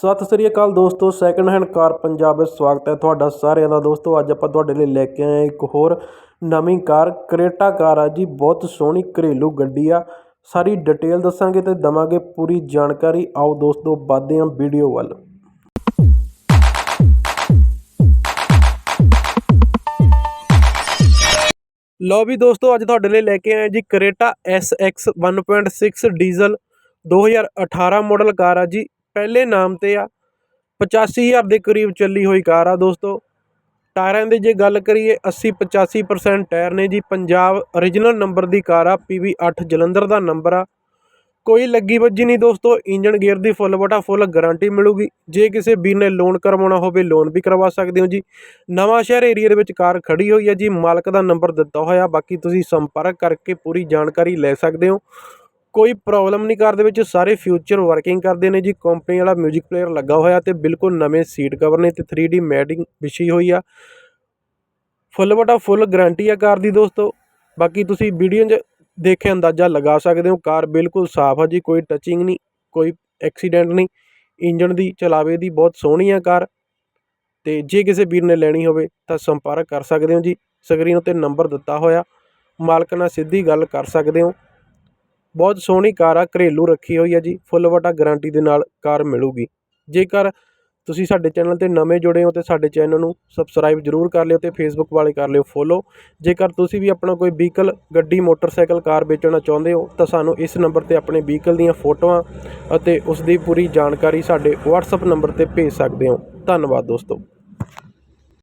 ਸਤਿ ਸ੍ਰੀ ਅਕਾਲ ਦੋਸਤੋ second hand car Punjab ਵਿੱਚ ਸਵਾਗਤ ਹੈ ਤੁਹਾਡਾ ਸਾਰਿਆਂ ਦਾ। ਦੋਸਤੋ, ਅੱਜ ਆਪਾਂ ਤੁਹਾਡੇ ਲਈ ਲੈ ਕੇ ਆਏ ਇੱਕ ਹੋਰ ਨਵੀਂ ਕਾਰ, ਕਰੇਟਾ ਕਾਰ ਆ ਜੀ। ਬਹੁਤ ਸੋਹਣੀ ਘਰੇਲੂ ਗੱਡੀ ਆ। ਸਾਰੀ ਡਿਟੇਲ ਦੱਸਾਂਗੇ ਤੇ ਦਵਾਂਗੇ ਪੂਰੀ ਜਾਣਕਾਰੀ। ਆਓ ਦੋਸਤੋ, ਵੱਧਦੇ ਹਾਂ ਵੀਡੀਓ ਵੱਲ। ਲੋ ਵੀ ਦੋਸਤੋ, ਅੱਜ ਤੁਹਾਡੇ ਲਈ ਲੈ ਕੇ ਆਏ ਜੀ Creta SX 1.6 diesel 2018 model car ਆ ਜੀ। ਪਹਿਲੇ ਨਾਮ ਤੇ ਆ। 85000 ਦੇ ਕਰੀਬ ਚੱਲੀ ਹੋਈ ਕਾਰ ਆ ਦੋਸਤੋ। ਟਾਇਰਾਂ ਦੀ ਜੇ ਗੱਲ ਕਰੀਏ 80 85% ਟਾਇਰ ਨੇ ਜੀ। ਪੰਜਾਬ origignal ਨੰਬਰ ਦੀ ਕਾਰ ਆ PV 8 ਜਲੰਧਰ ਦਾ ਨੰਬਰ ਆ। ਕੋਈ ਲੱਗੀ ਵੱਜੀ ਨਹੀਂ ਦੋਸਤੋ। ਇੰਜਨ ਗੇਅਰ ਦੀ ਫੁੱਲ ਬਟਾ ਫੁੱਲ ਗਾਰੰਟੀ ਮਿਲੂਗੀ। ਜੇ ਕਿਸੇ ਵੀਰ ਨੇ ਲੋਨ ਕਰਵਾਉਣਾ ਹੋਵੇ ਲੋਨ ਵੀ ਕਰਵਾ ਸਕਦੇ ਹੋ ਜੀ। ਨਵਾਂ ਸ਼ਹਿਰ ਏਰੀਆ ਦੇ ਵਿੱਚ ਕਾਰ ਖੜੀ ਹੋਈ ਹੈ ਜੀ। ਮਾਲਕ ਦਾ ਨੰਬਰ ਦਿੱਤਾ ਹੋਇਆ। ਬਾਕੀ ਤੁਸੀਂ ਸੰਪਰਕ ਕਰਕੇ ਪੂਰੀ ਜਾਣਕਾਰੀ ਲੈ ਸਕਦੇ ਹੋ। ਕੋਈ ਪ੍ਰੋਬਲਮ ਨਹੀਂ ਕਾਰ ਦੇ ਵਿੱਚ, ਸਾਰੇ ਫਿਊਚਰ ਵਰਕਿੰਗ ਕਰਦੇ ਨੇ ਜੀ। ਕੰਪਨੀ ਵਾਲਾ 뮤직 ਪਲੇਅਰ ਲੱਗਾ ਹੋਇਆ ਤੇ ਬਿਲਕੁਲ ਨਵੇਂ ਸੀਟ ਕਵਰ ਨੇ ਤੇ 3D ਮੈਟਿੰਗ ਵਿਛੀ ਹੋਈ ਆ। ਫੁੱਲ ਬਟਾ ਫੁੱਲ ਗਾਰੰਟੀ ਆ ਕਾਰ ਦੀ ਦੋਸਤੋ। ਬਾਕੀ ਤੁਸੀਂ ਵੀਡੀਓ 'ਚ ਦੇਖੇ ਅੰਦਾਜ਼ਾ ਲਗਾ ਸਕਦੇ ਹੋ, ਕਾਰ ਬਿਲਕੁਲ ਸਾਫ਼ ਆ ਜੀ, ਕੋਈ ਟੱਚਿੰਗ ਨਹੀਂ, ਕੋਈ ਐਕਸੀਡੈਂਟ ਨਹੀਂ। ਇੰਜਣ ਦੀ, ਚਲਾਵੇ ਦੀ ਬਹੁਤ ਸੋਹਣੀ ਆ ਕਾਰ। ਤੇ ਜੇ ਕਿਸੇ ਵੀਰ ਨੇ ਲੈਣੀ ਹੋਵੇ ਤਾਂ ਸੰਪਰਕ ਕਰ ਸਕਦੇ ਹੋ ਜੀ। ਸਕਰੀਨ ਉੱਤੇ ਨੰਬਰ ਦਿੱਤਾ ਹੋਇਆ। ਮਾਲਕ ਨਾਲ ਸਿੱਧੀ ਗੱਲ ਕਰ ਸਕਦੇ ਹੋ। ਬਹੁਤ ਸੋਹਣੀ ਕਾਰ ਆ, ਘਰੇਲੂ ਰੱਖੀ ਹੋਈ ਆ ਜੀ, ਫੁੱਲ ਵਟਾ ਗਾਰੰਟੀ ਦੇ ਨਾਲ ਕਾਰ ਮਿਲੂਗੀ। ਜੇਕਰ ਤੁਸੀਂ ਸਾਡੇ ਚੈਨਲ ਤੇ ਨਵੇਂ ਜੁੜੇ ਹੋ ਤੇ ਸਾਡੇ ਚੈਨਲ ਨੂੰ ਸਬਸਕ੍ਰਾਈਬ ਜਰੂਰ ਕਰ ਲਿਓ ਤੇ ਫੇਸਬੁੱਕ ਵਾਲੇ ਕਰ ਲਿਓ ਫੋਲੋ ਜੇਕਰ ਤੁਸੀਂ ਵੀ ਆਪਣਾ ਕੋਈ ਵਹੀਕਲ ਗੱਡੀ, ਮੋਟਰਸਾਈਕਲ ਕਾਰ ਵੇਚਣਾ ਚਾਹੁੰਦੇ ਹੋ, ਤਾਂ ਸਾਨੂੰ ਇਸ ਨੰਬਰ ਤੇ ਆਪਣੇ ਵਹੀਕਲ ਦੀਆਂ ਫੋਟੋਆਂ ਅਤੇ ਉਸ ਦੀ ਪੂਰੀ ਜਾਣਕਾਰੀ ਸਾਡੇ WhatsApp ਨੰਬਰ ਤੇ ਭੇਜ ਸਕਦੇ ਹੋ। ਧੰਨਵਾਦ ਦੋਸਤੋ।